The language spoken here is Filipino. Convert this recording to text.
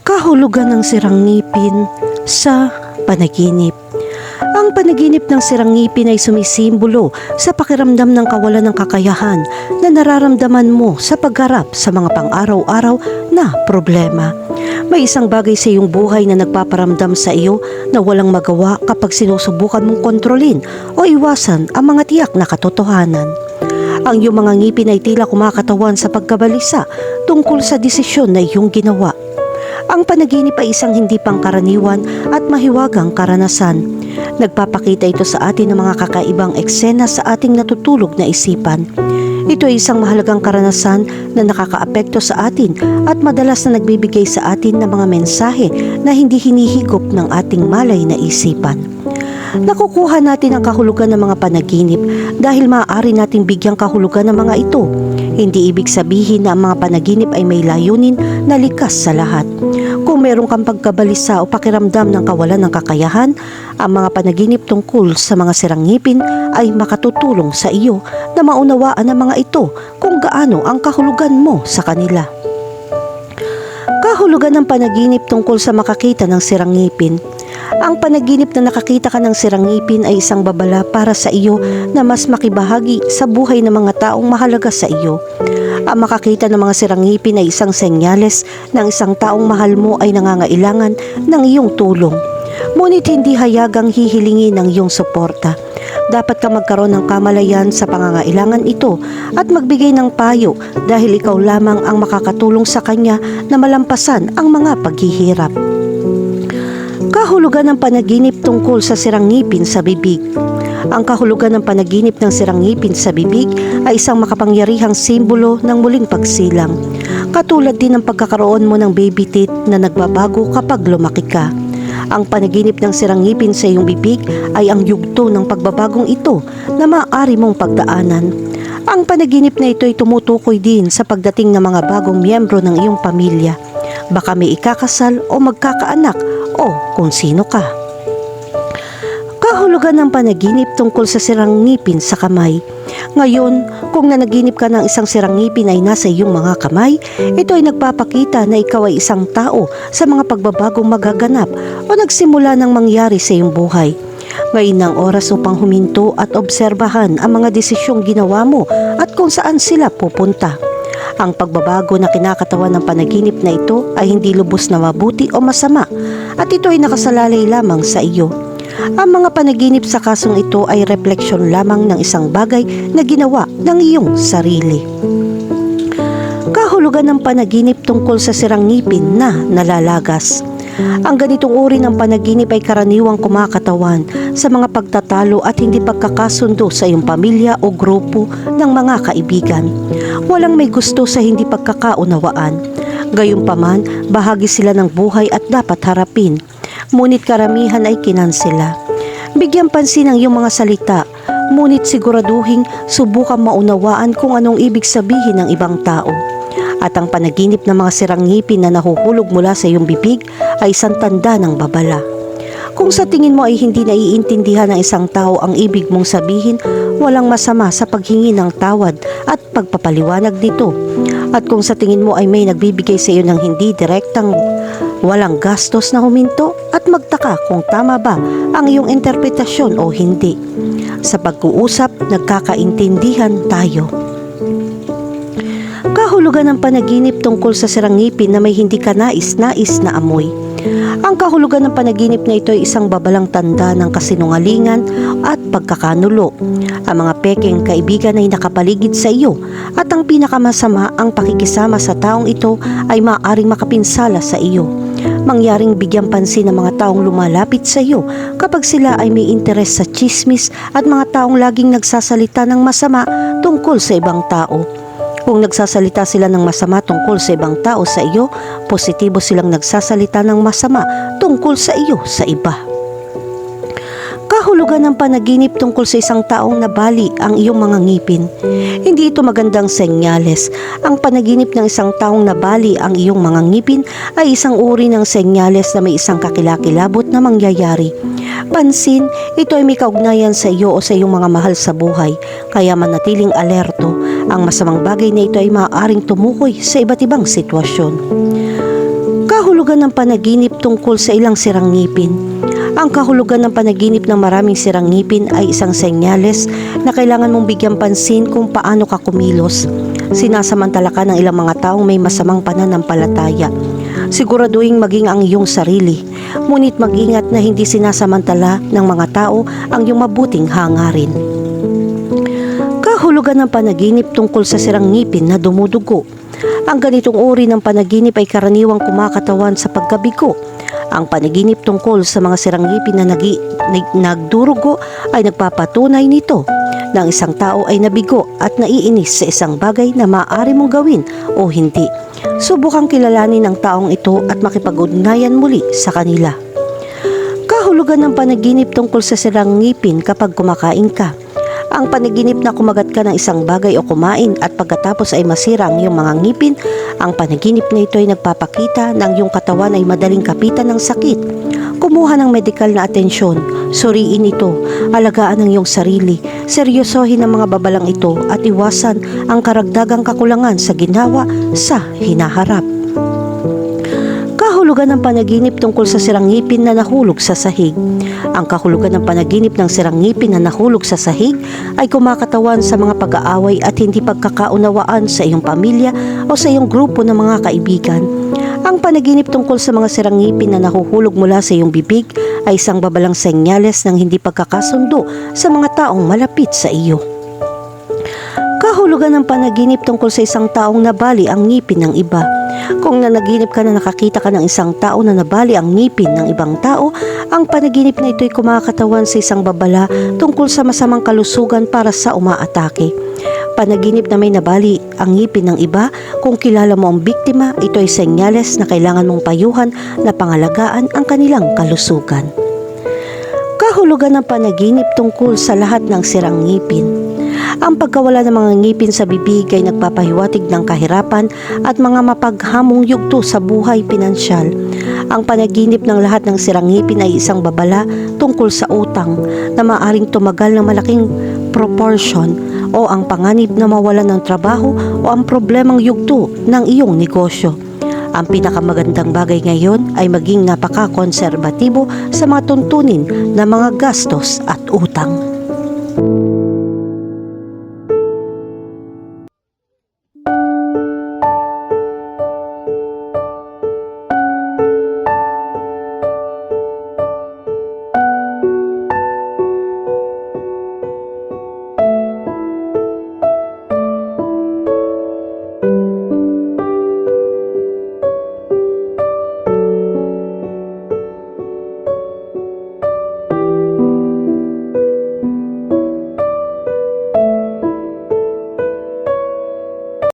Kahulugan ng sirang ngipin sa panaginip. Ang panaginip ng sirang ngipin ay sumisimbolo sa pakiramdam ng kawalan ng kakayahan na nararamdaman mo sa pagharap sa mga pang-araw-araw na problema. May isang bagay sa iyong buhay na nagpaparamdam sa iyo na walang magawa kapag sinusubukan mong kontrolin o iwasan ang mga tiyak na katotohanan. Ang iyong mga ngipin ay tila kumakatawan sa pagkabalisa tungkol sa desisyon na iyong ginawa. Ang panaginip ay isang hindi pangkaraniwan at mahiwagang karanasan. Nagpapakita ito sa atin ng mga kakaibang eksena sa ating natutulog na isipan. Ito ay isang mahalagang karanasan na nakakaapekto sa atin at madalas na nagbibigay sa atin ng mga mensahe na hindi hinihigop ng ating malay na isipan. Nakukuha natin ang kahulugan ng mga panaginip dahil maaari nating bigyang kahulugan ng mga ito. Hindi ibig sabihin na ang mga panaginip ay may layunin na likas sa lahat. Kung meron kang pagkabalisa o pakiramdam ng kawalan ng kakayahan, ang mga panaginip tungkol sa mga sirang ngipin ay makatutulong sa iyo na maunawaan ang mga ito kung gaano ang kahulugan mo sa kanila. Kahulugan ng panaginip tungkol sa makakita ng sirang ngipin. Ang panaginip na nakakita ka ng sirang ngipin ay isang babala para sa iyo na mas makibahagi sa buhay ng mga taong mahalaga sa iyo. Ang makakita ng mga sirang ngipin ay isang senyales ng isang taong mahal mo ay nangangailangan ng iyong tulong. Ngunit hindi hayagang hihilingi ng iyong suporta. Dapat ka magkaroon ng kamalayan sa pangangailangan ito at magbigay ng payo dahil ikaw lamang ang makakatulong sa kanya na malampasan ang mga paghihirap. Kahulugan ng panaginip tungkol sa sirang ngipin sa bibig. Ang kahulugan ng panaginip ng sirang ngipin sa bibig ay isang makapangyarihang simbolo ng muling pagsilang. Katulad din ng pagkakaroon mo ng baby teeth na nagbabago kapag lumaki ka. Ang panaginip ng sirang ngipin sa iyong bibig ay ang yugto ng pagbabagong ito na maaari mong pagdaanan. Ang panaginip na ito ay tumutukoy din sa pagdating ng mga bagong miyembro ng iyong pamilya. Baka may ikakasal o magkakaanak o kung sino ka. Kahulugan ng panaginip tungkol sa sirang ngipin sa kamay. Ngayon, kung nanaginip ka ng isang sirang ngipin ay nasa iyong mga kamay, ito ay nagpapakita na ikaw ay isang tao sa mga pagbabagong magaganap o nagsimula ng mangyari sa iyong buhay. Ngayon ang oras upang huminto at obserbahan ang mga desisyong ginawa mo at kung saan sila pupunta. Ang pagbabago na kinakatawan ng panaginip na ito ay hindi lubos na mabuti o masama at ito ay nakasalalay lamang sa iyo. Ang mga panaginip sa kasong ito ay refleksyon lamang ng isang bagay na ginawa ng iyong sarili. Kahulugan ng panaginip tungkol sa sirang ngipin na nalalagas. Ang ganitong uri ng panaginip ay karaniwang kumakatawan sa mga pagtatalo at hindi pagkakasundo sa iyong pamilya o grupo ng mga kaibigan. Walang may gusto sa hindi pagkakaunawaan. Gayunpaman, bahagi sila ng buhay at dapat harapin. Ngunit karamihan ay kinansela. Bigyan pansin ang iyong mga salita, ngunit siguraduhin subukan maunawaan kung anong ibig sabihin ng ibang tao. At ang panaginip ng mga sirang ngipin na nahuhulog mula sa iyong bibig ay isang tanda ng babala. Kung sa tingin mo ay hindi naiintindihan ng isang tao ang ibig mong sabihin, walang masama sa paghingi ng tawad at pagpapaliwanag dito. At kung sa tingin mo ay may nagbibigay sa iyo ng hindi direktang walang gastos na huminto at magtaka kung tama ba ang iyong interpretasyon o hindi. Sa pag-uusap, nagkakaintindihan tayo. Kahulugan ng panaginip tungkol sa sirang ngipin na may hindi ka nais-nais na amoy. Ang kahulugan ng panaginip na ito ay isang babalang tanda ng kasinungalingan at pagkakanulo. Ang mga peking kaibigan ay nakapaligid sa iyo at ang pinakamasama ang pakikisama sa taong ito ay maaaring makapinsala sa iyo. Mangyaring bigyan pansin ng mga taong lumalapit sa iyo kapag sila ay may interes sa chismis at mga taong laging nagsasalita ng masama tungkol sa ibang tao. Kung nagsasalita sila ng masama tungkol sa ibang tao sa iyo, positibo silang nagsasalita ng masama tungkol sa iyo sa iba. Kahulugan ng panaginip tungkol sa isang taong nabali ang iyong mga ngipin. Hindi ito magandang senyales. Ang panaginip ng isang taong nabali ang iyong mga ngipin ay isang uri ng senyales na may isang kakilakilabot na mangyayari. Pansin, ito ay may kaugnayan sa iyo o sa iyong mga mahal sa buhay, kaya manatiling alerto. Ang masamang bagay na ito ay maaaring tumukoy sa iba't ibang sitwasyon. Kahulugan ng panaginip tungkol sa ilang sirang ngipin. Ang kahulugan ng panaginip ng maraming sirang ngipin ay isang senyales na kailangan mong bigyan pansin kung paano ka kumilos. Sinasamantala ka ng ilang mga taong may masamang pananampalataya. Siguraduhin maging ang iyong sarili, ngunit mag-ingat na hindi sinasamantala ng mga tao ang iyong mabuting hangarin. Kahulugan ng panaginip tungkol sa sirang ngipin na dumudugo. Ang ganitong uri ng panaginip ay karaniwang kumakatawan sa pagkabigo. Ang panaginip tungkol sa mga sirang ngipin na nag- nagdurugo ay nagpapatunay nito na ang isang tao ay nabigo at naiinis sa isang bagay na maaari mong gawin o hindi. Subukang kilalanin ang taong ito at makipag-ugnayan muli sa kanila. Kahulugan ng panaginip tungkol sa sirang ngipin kapag kumakain ka. Ang panaginip na kumagat ka ng isang bagay o kumain at pagkatapos ay masira ang iyong mga ngipin, ang panaginip na ito ay nagpapakita na ang iyong katawan ay madaling kapitan ng sakit. Kumuha ng medikal na atensyon, suriin ito, alagaan ang iyong sarili, seryosohin ang mga babalang ito at iwasan ang karagdagang kakulangan sa ginawa sa hinaharap. Kahulugan ng panaginip tungkol sa sirang ngipin na nahulog sa sahig. Ang kahulugan ng panaginip ng sirang ngipin na nahulog sa sahig ay kumakatawan sa mga pag-aaway at hindi pagkakaunawaan sa iyong pamilya o sa iyong grupo ng mga kaibigan. Ang panaginip tungkol sa mga sirang ngipin na nahuhulog mula sa iyong bibig ay isang babalang senyales ng hindi pagkakasundo sa mga taong malapit sa iyo. Kahulugan ng panaginip tungkol sa isang taong nabali ang ngipin ng iba. Kung nanaginip ka na nakakita ka ng isang tao na nabali ang ngipin ng ibang tao, ang panaginip na ito ay kumakatawan sa isang babala tungkol sa masamang kalusugan para sa umaatake. Panaginip na may nabali ang ngipin ng iba, kung kilala mo ang biktima, ito ay senyales na kailangan mong payuhan na pangalagaan ang kanilang kalusugan. Kahulugan ng panaginip tungkol sa lahat ng sirang ngipin. Ang pagkawala ng mga ngipin sa bibig ay nagpapahiwatig ng kahirapan at mga mapaghamong yugto sa buhay pinansyal. Ang panaginip ng lahat ng sirang ngipin ay isang babala tungkol sa utang na maaring tumagal ng malaking proportion o ang panganib na mawalan ng trabaho o ang problemang yugto ng iyong negosyo. Ang pinakamagandang bagay ngayon ay maging napaka-konserbatibo sa mga tuntunin ng mga gastos at utang.